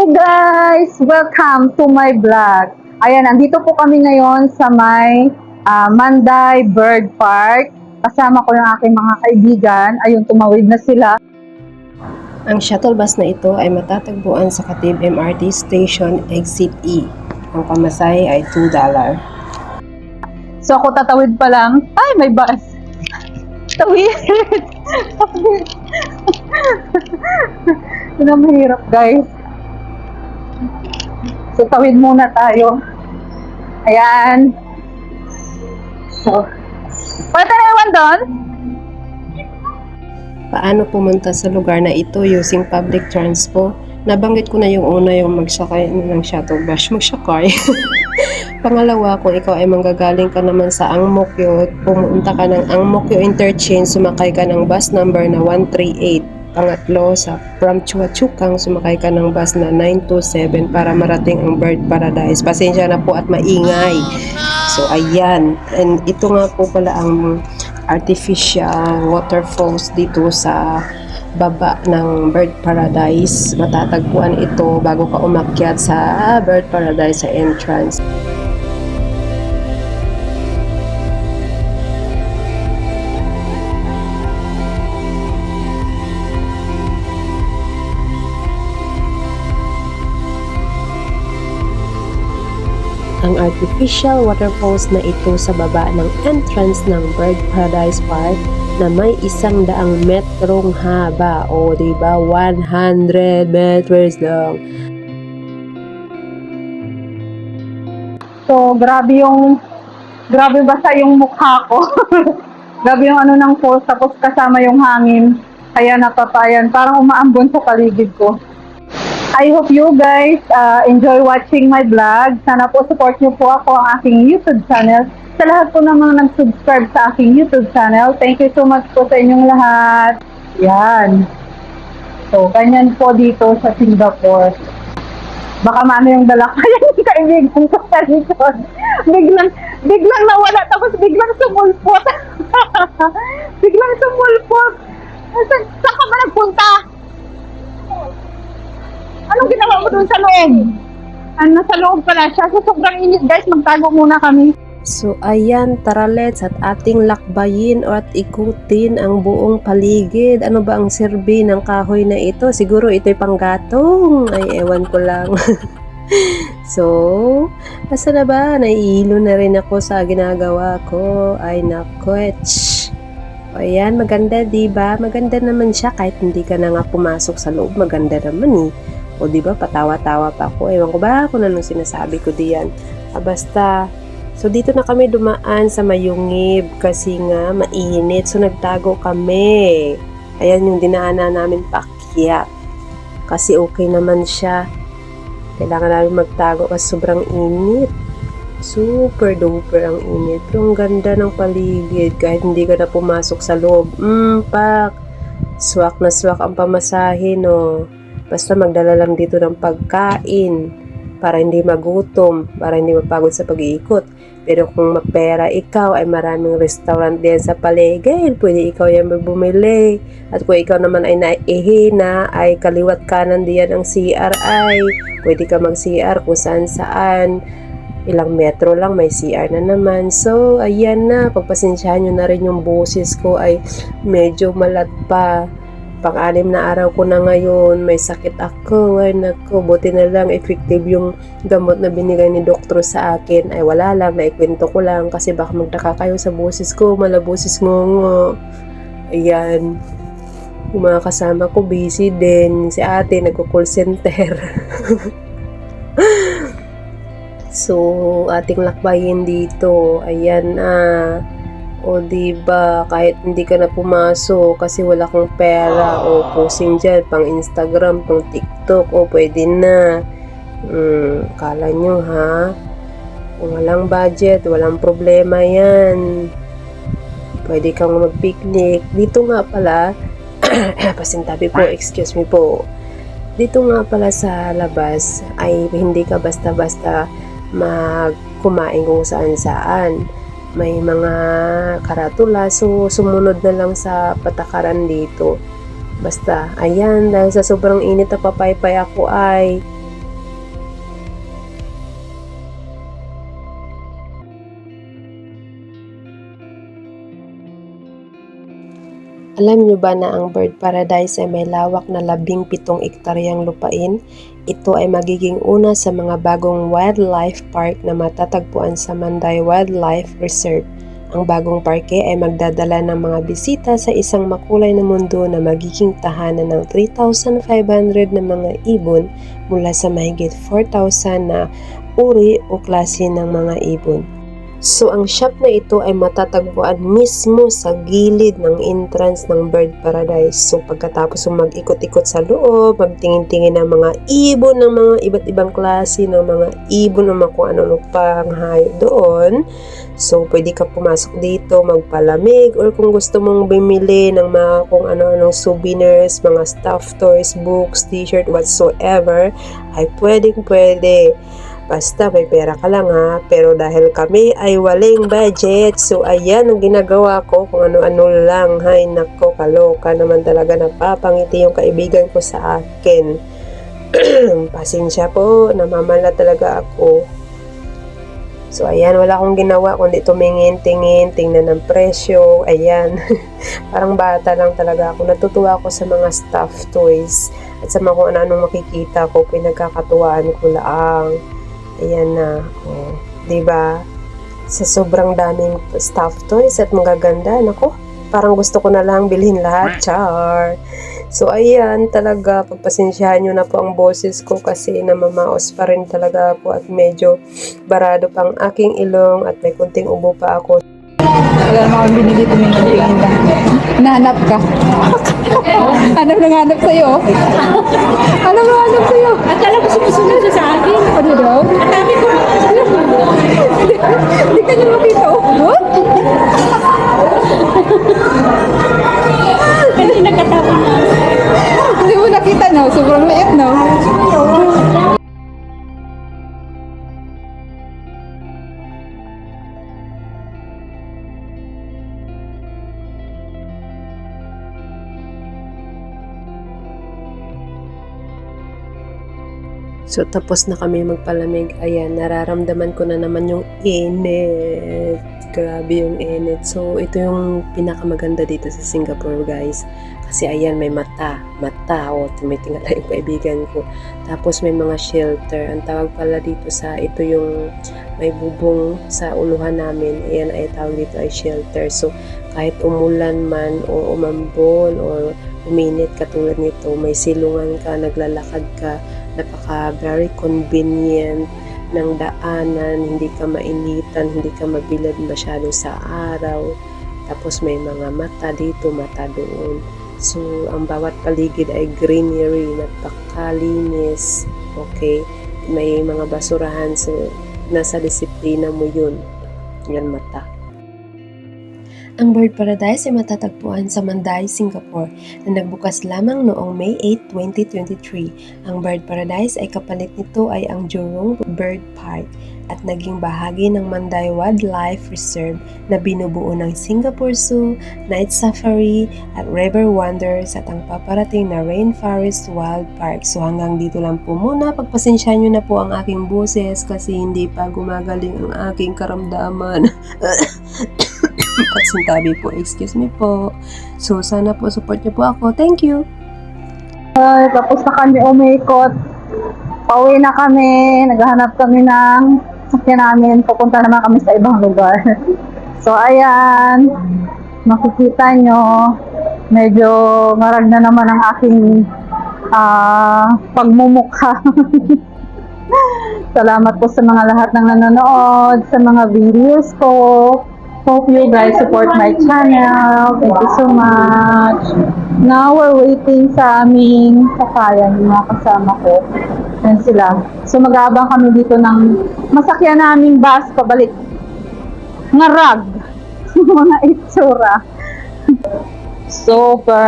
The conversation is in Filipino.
Hello guys! Welcome to my vlog. Ayan, andito po kami ngayon sa may ah, Manday Bird Park. Kasama ko yung aking mga kaibigan. Ayun, tumawid na sila. Ang shuttle bus na ito ay matatagpuan sa Katib MRT Station Exit E. Ang pamasahe ay $2. So ako tatawid pa lang. Ay, may bus! Tawid! Tawid! Yun ang mahirap guys. So tawid muna tayo. Ayan. So, pwede na iwan doon? Paano pumunta sa lugar na ito using public transport? Nabanggit ko na yung una yung magsakay ng shuttle bus. Magsakay. Pangalawa, kung ikaw ay manggagaling ka naman sa Angmokyo, pumunta ka ng Angmokyo Interchange, sumakay ka ng bus number na 138. Pangatlo, sa from Chuachukang, sumakay ka ng bus na 927 para marating ang Bird Paradise. Pasensya na po at maingay. So, ayan. And ito nga po pala ang artificial waterfalls dito sa baba ng Bird Paradise. Matatagpuan ito bago ka umakyat sa Bird Paradise sa entrance. Ang artificial waterfalls na ito sa baba ng entrance ng Bird Paradise Park na may isang daang metrong haba o di ba 100 meters lang. So, grabe yung, grabe basa yung mukha ko. grabe yung ano ng falls, tapos kasama yung hangin. Kaya napapayan, parang umaambon sa paligid ko. I hope you guys uh, enjoy watching my vlog. Sana po support niyo po ako ang aking YouTube channel. Sa lahat po ng mga nag-subscribe sa aking YouTube channel, thank you so much po sa inyong lahat. Yan. So, ganyan po dito sa Singapore. Baka maano yung dala ko yung kaibigan ko sa likod. Biglang, biglang nawala, tapos biglang sumulpot. biglang sumulpot. Sa, saan ka ba nagpunta? Doon sa loob? Ano, sa loob pala siya. So, sobrang init guys, magtago muna kami. So ayan, tara let's at ating lakbayin o at ikutin ang buong paligid. Ano ba ang serbi ng kahoy na ito? Siguro ito'y panggatong. Ay, ewan ko lang. so, basta na ba? Naiilo na rin ako sa ginagawa ko. Ay, nakwetch. Ayan, maganda, di ba? Maganda naman siya kahit hindi ka na nga pumasok sa loob. Maganda naman eh. O di ba, patawa-tawa pa ako. Ewan ko ba kung anong sinasabi ko diyan. Ah, basta, So dito na kami dumaan sa Mayungib kasi nga mainit. So nagtago kami. Ayan yung dinaanan namin paakyat. Kasi okay naman siya. Kailangan namin magtago kasi sobrang init. Super duper ang init. Pero ang ganda ng paligid kahit hindi ka na pumasok sa loob. Mm, pak. Swak na swak ang pamasahe, no. Basta magdala lang dito ng pagkain para hindi magutom, para hindi mapagod sa pag-iikot. Pero kung mapera ikaw ay maraming restaurant din sa paligid, pwede ikaw yan bumili. At kung ikaw naman ay naihi na, ay kaliwat kanan diyan ang CRI. Pwede ka mag-CR kung saan saan. Ilang metro lang may CR na naman. So, ayan na. Pagpasensyahan nyo na rin yung boses ko ay medyo malat pa pang-anim na araw ko na ngayon, may sakit ako, ay nako, buti na lang effective yung gamot na binigay ni doktor sa akin, ay wala lang, naikwento ko lang, kasi baka magtaka kayo sa boses ko, malaboses ngo ngo. Ayan. Yung mga kasama ko busy din, si ate nagko-call center. so, ating lakbayin dito, ayan na. O di ba kahit hindi ka na pumasok kasi wala kang pera o posing dyan pang Instagram, pang TikTok o pwede na. Hmm, kala nyo ha? Walang budget, walang problema yan. Pwede kang mag-picnic. Dito nga pala, pasintabi po, excuse me po. Dito nga pala sa labas ay hindi ka basta-basta magkumain kung saan-saan may mga karatula. So sumunod na lang sa patakaran dito. Basta ayan dahil sa sobrang init na papaypay ako ay Alam nyo ba na ang Bird Paradise ay may lawak na labing pitong ektaryang lupain? Ito ay magiging una sa mga bagong wildlife park na matatagpuan sa Manday Wildlife Reserve. Ang bagong parke ay magdadala ng mga bisita sa isang makulay na mundo na magiging tahanan ng 3,500 na mga ibon mula sa mahigit 4,000 na uri o klase ng mga ibon. So ang shop na ito ay matatagpuan mismo sa gilid ng entrance ng Bird Paradise. So pagkatapos mag-ikot-ikot sa loob, magtingin-tingin ng mga ibon ng mga iba't ibang klase ng mga ibon ng mga kung ano pang hayop doon. So pwede ka pumasok dito, magpalamig or kung gusto mong bumili ng mga kung ano-anong souvenirs, mga stuffed toys, books, t-shirt, whatsoever, ay pwedeng pwede. Basta may pera ka lang ha. Pero dahil kami ay waling budget, so ayan ang ginagawa ko kung ano-ano lang. Hay nako, kaloka naman talaga napapangiti yung kaibigan ko sa akin. Pasensya po, namamala talaga ako. So ayan, wala akong ginawa kundi tumingin, tingin, tingnan ng presyo. Ayan, parang bata lang talaga ako. Natutuwa ako sa mga stuffed toys at sa mga kung ano-anong makikita ko, pinagkakatuwaan ko lang. Ayan na. Oh, 'di ba? Sa sobrang daming stuffed toys at magaganda, nako, parang gusto ko na lang bilhin lahat, char. So ayan, talaga pagpasensyahan nyo na po ang boses ko kasi namamaos pa rin talaga po at medyo barado pang aking ilong at may kunting ubo pa ako. Wala naman akong binili ko ng tinda. Nahanap ka. hanap na hanap sa'yo. hanap na hanap sa'yo. Akala ko sumusunod sa akin. Ano daw? Ang dami ko. Niyo makita. Oh, what? Kasi nagkataon na. Hindi mo nakita no? Sobrang liit no? So tapos na kami magpalamig. Ayan, nararamdaman ko na naman yung init. Grabe yung init. So ito yung pinakamaganda dito sa Singapore guys. Kasi ayan, may mata. Mata. O, tumitingala yung kaibigan ko. Tapos may mga shelter. Ang tawag pala dito sa, ito yung may bubong sa uluhan namin. Ayan ay tawag dito ay shelter. So kahit umulan man o umambon o uminit katulad nito, may silungan ka, naglalakad ka, napaka very convenient ng daanan, hindi ka mainitan, hindi ka mabilad masyado sa araw. Tapos may mga mata dito, mata doon. So, ang bawat paligid ay greenery, napakalinis. Okay? May mga basurahan, so nasa disiplina mo yun. Yan mata. Ang Bird Paradise ay matatagpuan sa Manday, Singapore na nagbukas lamang noong May 8, 2023. Ang Bird Paradise ay kapalit nito ay ang Jurong Bird Park at naging bahagi ng Manday Wildlife Reserve na binubuo ng Singapore Zoo, Night Safari at River Wonders at ang paparating na Rainforest Wild Park. So hanggang dito lang po muna. Pagpasensya nyo na po ang aking boses kasi hindi pa gumagaling ang aking karamdaman. Patsintabi po, excuse me po. So, sana po support niyo po ako. Thank you! Ay, tapos na kami umikot. Pauwi na kami. Naghahanap kami ng sakyan namin. Pupunta naman kami sa ibang lugar. So, ayan. Makikita nyo. Medyo marag na naman ang aking ah, pagmumukha. Salamat po sa mga lahat ng nanonood, sa mga videos ko. Hope you guys support my channel. Thank you so much. Now we're waiting sa aming sakayan, yung mga kasama ko. Yan sila. So mag-aabang kami dito ng masakyan naming bus pabalik. Ngarag. mga itsura. Super